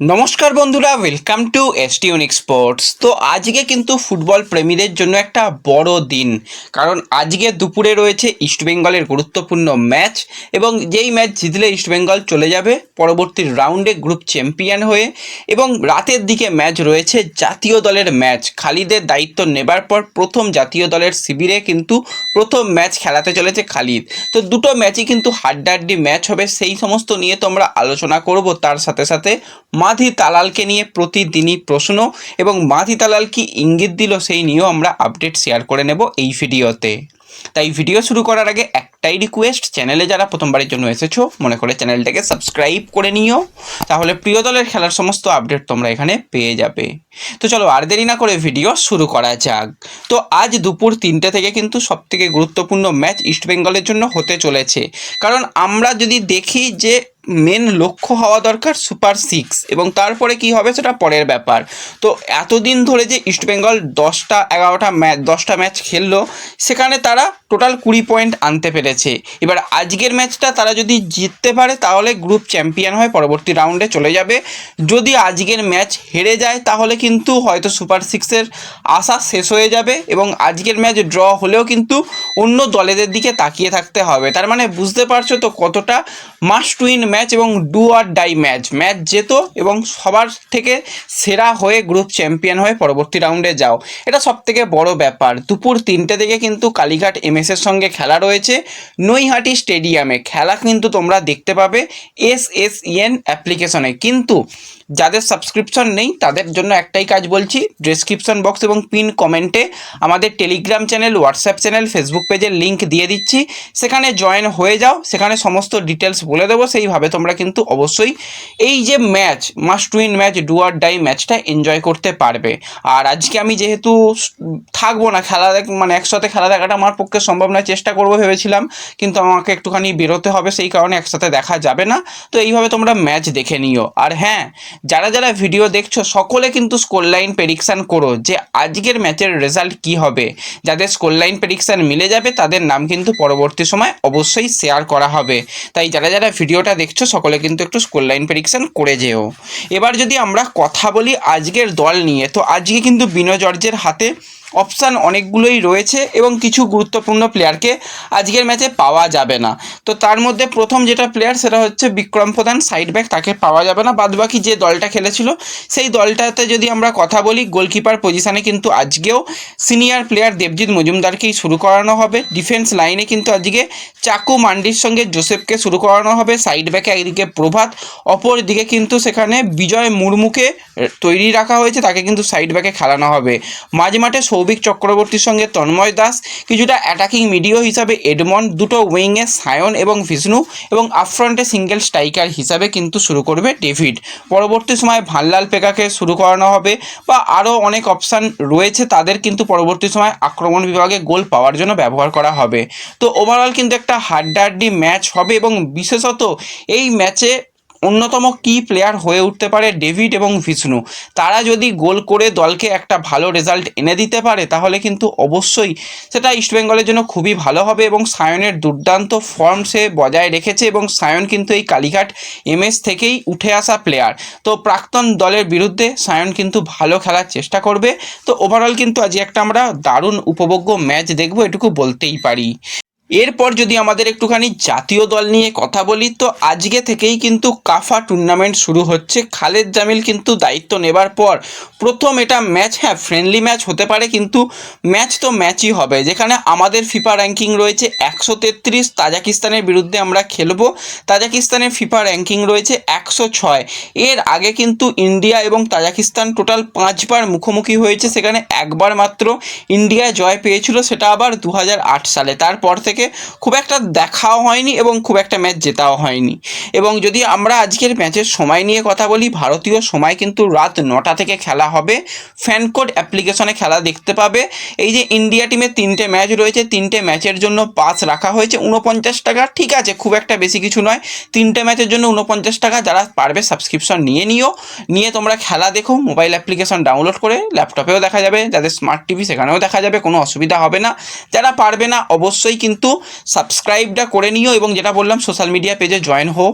নমস্কার বন্ধুরা welcome two এসটিউনিক sports তো আজকে কিন্তু ফুটবল প্রেমীদের জন্য একটা বড় দিন, কারণ আজকে দুপুরে রয়েছে ইস্টবেঙ্গলের গুরুত্বপূর্ণ ম্যাচ এবং যেই ম্যাচ জিতলে ইস্টবেঙ্গল চলে যাবে, পরবর্তী রাউন্ডে গ্রুপ চ্যাম্পিয়ন হয়ে এবং রাতের দিকে ম্যাচ রয়েছে জাতীয় দলের ম্যাচ খালিদের দায়িত্ব নেবার পর প্রথম জাতীয় দলের শিবিরে কিন্তু প্রথম ম্যাচ খেলাতে চলেছে খালিদ। তো দুটো ম্যাচই কিন্তু হাড্ডাহাড্ডি ম্যাচ হবে, সেই সমস্ত নিয়ে তো আমরা আলোচনা করব, তার সাথে সাথে মাধি তালালকে নিয়ে প্রতিদিনই প্রশ্ন এবং মাধি তালাল কি ইঙ্গিত দিল সেই নিয়েও আমরা আপডেট শেয়ার করে নেব এই ভিডিওতে। তাই ভিডিও শুরু করার আগে একটাই রিকোয়েস্ট চ্যানেলে যারা প্রথমবারের জন্য এসেছ, মনে করে চ্যানেলটাকে সাবস্ক্রাইব করে নিও, তাহলে প্রিয় দলের খেলার সমস্ত আপডেট তোমরা এখানে পেয়ে যাবে। তো চলো আর দেরি না করে ভিডিও শুরু করা যাক। তো আজ দুপুর তিনটে থেকে কিন্তু সবথেকে গুরুত্বপূর্ণ ম্যাচ ইস্টবেঙ্গলের জন্য হতে চলেছে। কারণ আমরা যদি দেখি যে মেন লক্ষ্য হওয়া দরকার সুপার সিক্স এবং তারপরে কি হবে সেটা পরের ব্যাপার। তো এতদিন ধরে যে ইস্টবেঙ্গল দশটা, এগারোটা ম্যাচ দশটা ম্যাচ খেললো, সেখানে তারা টোটাল কুড়ি পয়েন্ট আনতে পেরেছে। এবার আজকের ম্যাচটা তারা যদি জিততে পারে, তাহলে গ্রুপ চ্যাম্পিয়ন হয় পরবর্তী রাউন্ডে চলে যাবে। যদি আজকের ম্যাচ হেরে যায়, তাহলে কিন্তু হয়তো সুপার সিক্সের আশা শেষ হয়ে যাবে এবং আজকের ম্যাচ ড্র হলেও কিন্তু অন্য দলেদের দিকে তাকিয়ে থাকতে হবে। তার মানে বুঝতে পারছ তো কতটা মাস্ট উইন ম্যাচ এবং do or die match match যেত এবং সবার থেকে সেরা হয়ে গ্রুপ চ্যাম্পিয়ন হয়ে পরবর্তী রাউন্ডে যাও। এটা সব থেকে বড় ব্যাপার। দুপুর তিনটে থেকে কিন্তু কালীঘাট এমএসের সঙ্গে খেলা রয়েছে। নৈহাটি স্টেডিয়ামে খেলা কিন্তু তোমরা দেখতে পাবে এস এস ইএন অ্যাপ্লিকেশনে কিন্তু যাদের সাবস্ক্রিপশন নেই, তাদের জন্য একটাই কাজ বলছি ডেসক্রিপশন বক্স এবং পিন কমেন্টে আমাদের Telegram channel WhatsApp channel Facebook পেজের লিঙ্ক দিয়ে দিচ্ছি। সেখানে জয়েন হয়ে যাও, সেখানে সমস্ত ডিটেলস বলে দেবো, সেইভাবে তোমরা কিন্তু অবশ্যই এই যে match must win match do or die ম্যাচটা এনজয় করতে পারবে। আর আজকে আমি যেহেতু থাকব না, খেলা দেখ মানে একসাথে খেলা দেখাটা আমার পক্ষে সম্ভব নয়, চেষ্টা করব ভেবেছিলাম, কিন্তু আমাকে একটুখানি বেরোতে হবে, সেই কারণে একসাথে দেখা যাবে না। তো এইভাবে তোমরা ম্যাচ দেখে নিও। আর হ্যাঁ যারা যারা ভিডিও দেখছ, সকলে কিন্তু স্কোর লাইন প্রেডিকশান করো যে আজকের ম্যাচের রেজাল্ট কি হবে। যাদের স্কোর লাইন প্রেডিকশান মিলে যাবে, তাদের নাম কিন্তু পরবর্তী সময় অবশ্যই শেয়ার করা হবে। তাই যারা যারা ভিডিওটা দেখছ, সকলে কিন্তু একটু স্কোর লাইন প্রেডিকশান করে যেও। এবার যদি আমরা কথা বলি আজকের দল নিয়ে, তো আজকে কিন্তু বিনো জর্জের হাতে অপশান অনেকগুলোই রয়েছে এবং কিছু গুরুত্বপূর্ণ প্লেয়ারকে আজকের ম্যাচে পাওয়া যাবে না। তো তার মধ্যে প্রথম যেটা প্লেয়ার সেটা হচ্ছে বিক্রম প্রধান সাইড ব্যাক তাকে পাওয়া যাবে না। বাদবাকি যে দলটা খেলেছিল, সেই দলটাতে যদি আমরা কথা বলি গোলকিপার পজিশানে কিন্তু আজকেও সিনিয়র প্লেয়ার দেবজিৎ মজুমদারকেই শুরু করানো হবে। ডিফেন্স লাইনে কিন্তু আজকে চাকু মান্ডির সঙ্গে জোসেফকে শুরু করানো হবে। সাইড ব্যাকে একদিকে প্রভাত, অপর দিকে কিন্তু সেখানে বিজয় মুর্মুকে তৈরি রাখা হয়েছে। তাকে কিন্তু সাইড ব্যাকে খেলানো হবে। মাঝ মাঠে সৌভিক চক্রবর্তীর সঙ্গে তন্ময় দাস, কিছুটা অ্যাটাকিং মিডিও হিসাবে এডমন্ড, দুটো উইংয়ে সায়ন এবং বিষ্ণু এবং আপফ্রন্টে সিঙ্গেল স্ট্রাইকার হিসাবে কিন্তু শুরু করবে ডেভিড। পরবর্তী সময় ভাল্লাল পেকাকে শুরু করানো হবে বা আরও অনেক অপশান রয়েছে তাদের কিন্তু পরবর্তী সময় আক্রমণ বিভাগে গোল পাওয়ার জন্য ব্যবহার করা হবে। তো ওভারঅল কিন্তু একটা হাড্ডাহাড্ডি ম্যাচ হবে এবং বিশেষত এই ম্যাচে অন্যতম কি প্লেয়ার হয়ে উঠতে পারে ডেভিড এবং বিষ্ণু তারা যদি গোল করে দলকে একটা ভালো রেজাল্ট এনে দিতে পারে, তাহলে কিন্তু অবশ্যই সেটা ইস্টবেঙ্গলের জন্য খুবই ভালো হবে এবং সায়নের দুর্দান্ত ফর্ম সে বজায় রেখেছে এবং সায়ন কিন্তু এই কালীঘাট এমএস থেকেই উঠে আসা প্লেয়ার তো প্রাক্তন দলের বিরুদ্ধে সায়ন কিন্তু ভালো খেলার চেষ্টা করবে। তো ওভারঅল কিন্তু আজ একটা আমরা দারুণ, উপভোগ্য ম্যাচ দেখব, এটুকু বলতেই পারি। এরপর যদি আমাদের একটুখানি জাতীয় দল নিয়ে কথা বলি, তো আজকে থেকেই কিন্তু কাফা টুর্নামেন্ট শুরু হচ্ছে। খালেদ জামিল কিন্তু দায়িত্ব নেবার পর প্রথম এটা ম্যাচ হ্যাঁ ফ্রেন্ডলি ম্যাচ হতে পারে কিন্তু ম্যাচ তো ম্যাচই হবে। যেখানে আমাদের ফিফা র্যাঙ্কিং রয়েছে একশো তেত্রিশ, তাজাকিস্তানের বিরুদ্ধে আমরা খেলব। তাজাকিস্তানের ফিফা র্যাঙ্কিং রয়েছে একশো ছয়। এর আগে কিন্তু ইন্ডিয়া এবং তাজাকিস্তান টোটাল পাঁচবার মুখোমুখি হয়েছে, সেখানে একবার মাত্র ইন্ডিয়া জয় পেয়েছিল, সেটা আবার দু হাজার আট সালে। তারপর থেকে খুব একটা দেখাও হয়নি এবং খুব একটা ম্যাচ জেতাও হয়নি। এবং যদি আমরা আজকের ম্যাচের সময় নিয়ে কথা বলি, ভারতীয় সময় কিন্তু রাত নটা থেকে খেলা হবে। ফ্যানকোড অ্যাপ্লিকেশনে খেলা দেখতে পাবে। এই যে ইন্ডিয়া টিমের তিনটে ম্যাচ রয়েছে, তিনটে ম্যাচের জন্য পাস রাখা হয়েছে। উনপঞ্চাশ টাকা, ঠিক আছে, খুব একটা বেশি কিছু নয়। তিনটে ম্যাচের জন্য উনপঞ্চাশ টাকা, যারা পারবে সাবস্ক্রিপশন নিয়ে নিও। নিয়ে তোমরা খেলা দেখো মোবাইল অ্যাপ্লিকেশন ডাউনলোড করে ল্যাপটপেও দেখা যাবে। যাদের স্মার্ট টিভি সেখানেও দেখা যাবে, কোনো অসুবিধা হবে না। যারা পারবে না, অবশ্যই কিন্তু সাবস্ক্রাইবটা করে নিও এবং যেটা বললাম সোশ্যাল মিডিয়া পেজে জয়েন হো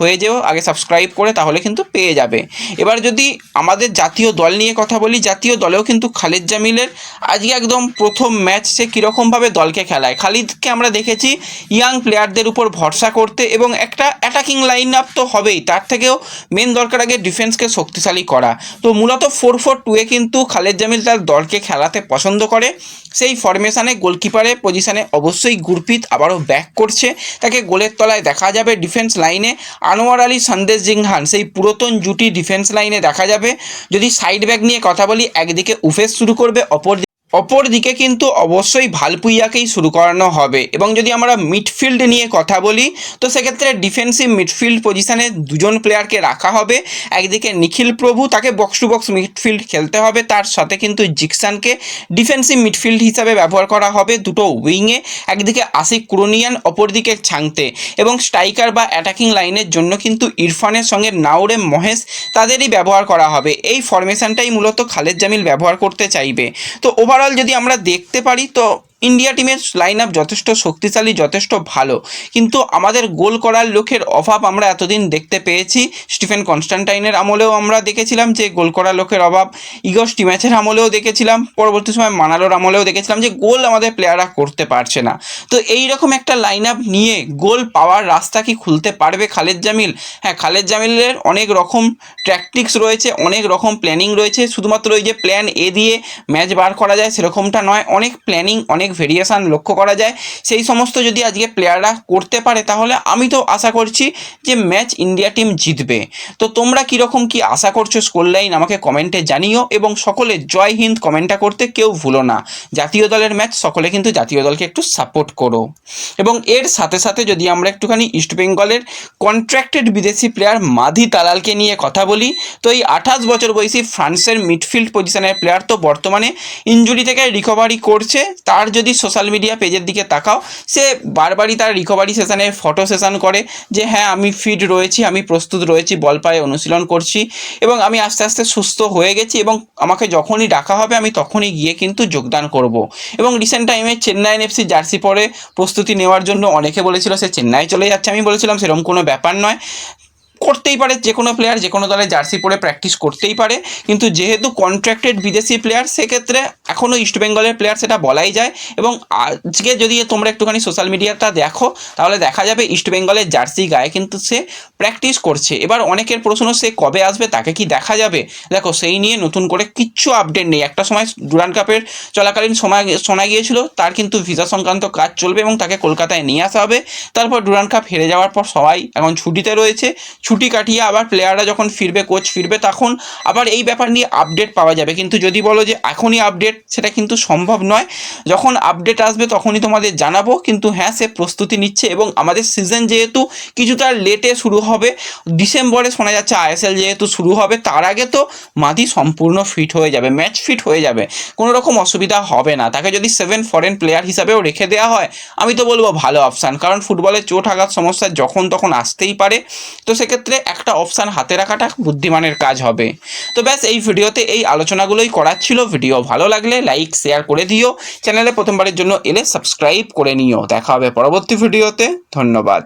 হয়ে যেও, আগে সাবস্ক্রাইব করে তাহলে কিন্তু পেয়ে যাবে। এবার যদি আমাদের জাতীয় দল নিয়ে কথা বলি, জাতীয় দলেও কিন্তু খালিদ জামিলের আজকে একদম প্রথম ম্যাচ সে কীরকমভাবে দলকে খেলায়। খালিদকে আমরা দেখেছি ইয়াং প্লেয়ারদের উপর ভরসা করতে এবং একটা অ্যাটাকিং লাইন আপ তো হবেই, তার থেকেও মেন দরকার আগে ডিফেন্সকে শক্তিশালী করা। তো মূলত ফোর ফোর টুয়ে কিন্তু খালেদ জামিল তার দলকে খেলাতে পছন্দ করে। সেই ফরমেশনে গোলকিপারের পজিশানে অবশ্যই গুরপিত আবারও ব্যাক করছে। তাকে গোলের তলায় দেখা যাবে ডিফেন্স লাইনে আনোয়ার আলী, সন্দেশ জিংহান, সেই পুরাতন জুটি ডিফেন্স লাইনে দেখা যাবে। যদি সাইড ব্যাক নিয়ে কথা বলি, একদিকে উফেস শুরু করবে, অপর অপর দিকে কিন্তু অবশ্যই ভালপুইয়াকেই শুরু করানো হবে। এবং যদি আমরা মিডফিল্ড নিয়ে কথা বলি, তো সেক্ষেত্রে ডিফেন্সিভ মিডফিল্ড পজিশানে দুজন প্লেয়ারকে রাখা হবে। একদিকে নিখিল প্রভু, তাকে বক্স টু বক্স মিডফিল্ড খেলতে হবে। তার সাথে কিন্তু জিকসানকে ডিফেন্সিভ মিডফিল্ড হিসাবে ব্যবহার করা হবে দুটো উইংয়ে একদিকে আশিক কুরোনিয়ান, অপরদিকে ছাংতে। এবং স্ট্রাইকার বা অ্যাটাকিং লাইনের জন্য কিন্তু ইরফানের সঙ্গে নাওরে মহেশ তাদেরই ব্যবহার করা হবে। এই ফরমেশনটাই মূলত খালেদ জামিল ব্যবহার করতে চাইবে। তো ওভারঅল যদি আমরা দেখতে পারি তো ইন্ডিয়া টিমের লাইন আপ যথেষ্ট শক্তিশালী, যথেষ্ট ভালো। কিন্তু আমাদের গোল করার লোকের অভাব আমরা এতদিন দেখতে পেয়েছি। স্টিফেন কনস্ট্যান্টাইনের আমলেও আমরা দেখেছিলাম যে গোল করার লোকের অভাব। ইগো স্টিম্যাচের আমলেও দেখেছিলাম। পরবর্তী সময় মানালোর আমলেও দেখেছিলাম যে গোল আমাদের প্লেয়াররা করতে পারছে না। তো এই রকম একটা লাইন আপ নিয়ে গোল পাওয়ার রাস্তা কি খুলতে পারবে খালেদ জামিল? হ্যাঁ খালেদ জামিলের অনেক রকম ট্র্যাকটিক্স রয়েছে, অনেক রকম প্ল্যানিং রয়েছে। শুধুমাত্র ওই যে প্ল্যান এ দিয়ে ম্যাচ বার করা যায় সেরকমটা নয়, অনেক প্ল্যানিং অনেক ভেরিয়েশান লক্ষ্য করা যায়। সেই সমস্ত যদি আজকে প্লেয়াররা করতে পারে, তাহলে আমি তো আশা করছি যে ম্যাচ ইন্ডিয়া টিম জিতবে। তো তোমরা কীরকম কি আশা করছ স্কোর লাইন আমাকে কমেন্টে জানিও এবং সকলে জয় হিন্দ কমেন্টটা করতে কেউ ভুলো না। জাতীয় দলের ম্যাচ সকলে কিন্তু জাতীয় দলকে একটু সাপোর্ট করো। এবং এর সাথে সাথে যদি আমরা একটুখানি ইস্টবেঙ্গলের কন্ট্রাক্টেড বিদেশি প্লেয়ার মাধি তালালকে নিয়ে কথা বলি, তো এই আঠাশ বছর বয়সী ফ্রান্সের মিডফিল্ড পজিশনের প্লেয়ার তো বর্তমানে ইঞ্জুরি থেকে রিকভারি করছে। তার যদি সোশ্যাল মিডিয়া পেজের দিকে তাকাও, সে বারবারই তার রিকভারি সেশানে ফটো সেশন করে যে হ্যাঁ আমি ফিট রয়েছি, আমি প্রস্তুত রয়েছি, বল পায়ে অনুশীলন করছি। এবং আমি আস্তে আস্তে সুস্থ হয়ে গেছি এবং আমাকে যখনই ডাকা হবে, আমি তখনই গিয়ে কিন্তু যোগদান করব। এবং রিসেন্ট টাইমে চেন্নাই এফসি জার্সি পরে প্রস্তুতি নেওয়ার জন্য অনেকে বলেছিল, সে চেন্নাই চলে যাচ্ছে। আমি বলেছিলাম, সেরকম কোনো ব্যাপার নয়। করতেই পারে যে কোনো প্লেয়ার যে কোনো দলে জার্সি পরে প্র্যাকটিস করতেই পারে। কিন্তু যেহেতু কন্ট্রাক্টেড বিদেশি প্লেয়ার সেক্ষেত্রে এখনও ইস্টবেঙ্গলের প্লেয়ার সেটা বলাই যায়। এবং আজকে যদি তোমরা একটুখানি সোশ্যাল মিডিয়াটা দেখো, তাহলে দেখা যাবে ইস্টবেঙ্গলের জার্সি গায়ে কিন্তু সে প্র্যাকটিস করছে। এবার অনেকের প্রশ্ন, সে কবে আসবে, তাকে কি দেখা যাবে? দেখো, সেই নিয়ে নতুন করে কিচ্ছু আপডেট নেই। একটা সময় ডুরান কাপের চলাকালীন সময় শোনা গিয়েছিল, তার কিন্তু ভিসা সংক্রান্ত কাজ চলবে এবং তাকে কলকাতায় নিয়ে আসা হবে। তারপর ডুরান কাপ হেরে যাওয়ার পর সবাই এখন ছুটিতে রয়েছে। ছুটি কাটিয়ে আবার প্লেয়াররা যখন ফিরবে কোচ ফিরবে, তখন আবার এই ব্যাপার নিয়ে আপডেট পাওয়া যাবে। কিন্তু যদি বলো যে এখনই আপডেট সেটা কিন্তু সম্ভব নয়। যখন আপডেট আসবে, তখনই তোমাদের জানাব। কিন্তু হ্যাঁ সে প্রস্তুতি নিচ্ছে এবং আমাদের সিজন যেহেতু কিছুটা লেটে শুরু হবে, ডিসেম্বরে শোনা যাচ্ছে আইএসএল যেহেতু শুরু হবে, তার আগে তো মাদি সম্পূর্ণ ফিট হয়ে যাবে ম্যাচ ফিট হয়ে যাবে। কোনো রকম অসুবিধা হবে না। তাকে যদি সেভেন ফরেন প্লেয়ার হিসাবেও রেখে দেওয়া হয়, আমি তো বলব ভালো অপশান কারণ ফুটবলে চোট, আঘাত, সমস্যা যখন তখন আসতেই পারে। তো সেক্ষেত্রে একটা অপশান হাতে রাখাটা বুদ্ধিমানের কাজ হবে। তো ব্যাস, এই ভিডিওতে এই আলোচনাগুলোই করার ছিল। ভিডিও ভালো লাগলে লাইক শেয়ার করে দিও। চ্যানেলে প্রথমবারের জন্য এলে সাবস্ক্রাইব করে নিও। দেখা হবে পরবর্তী ভিডিওতে। ধন্যবাদ।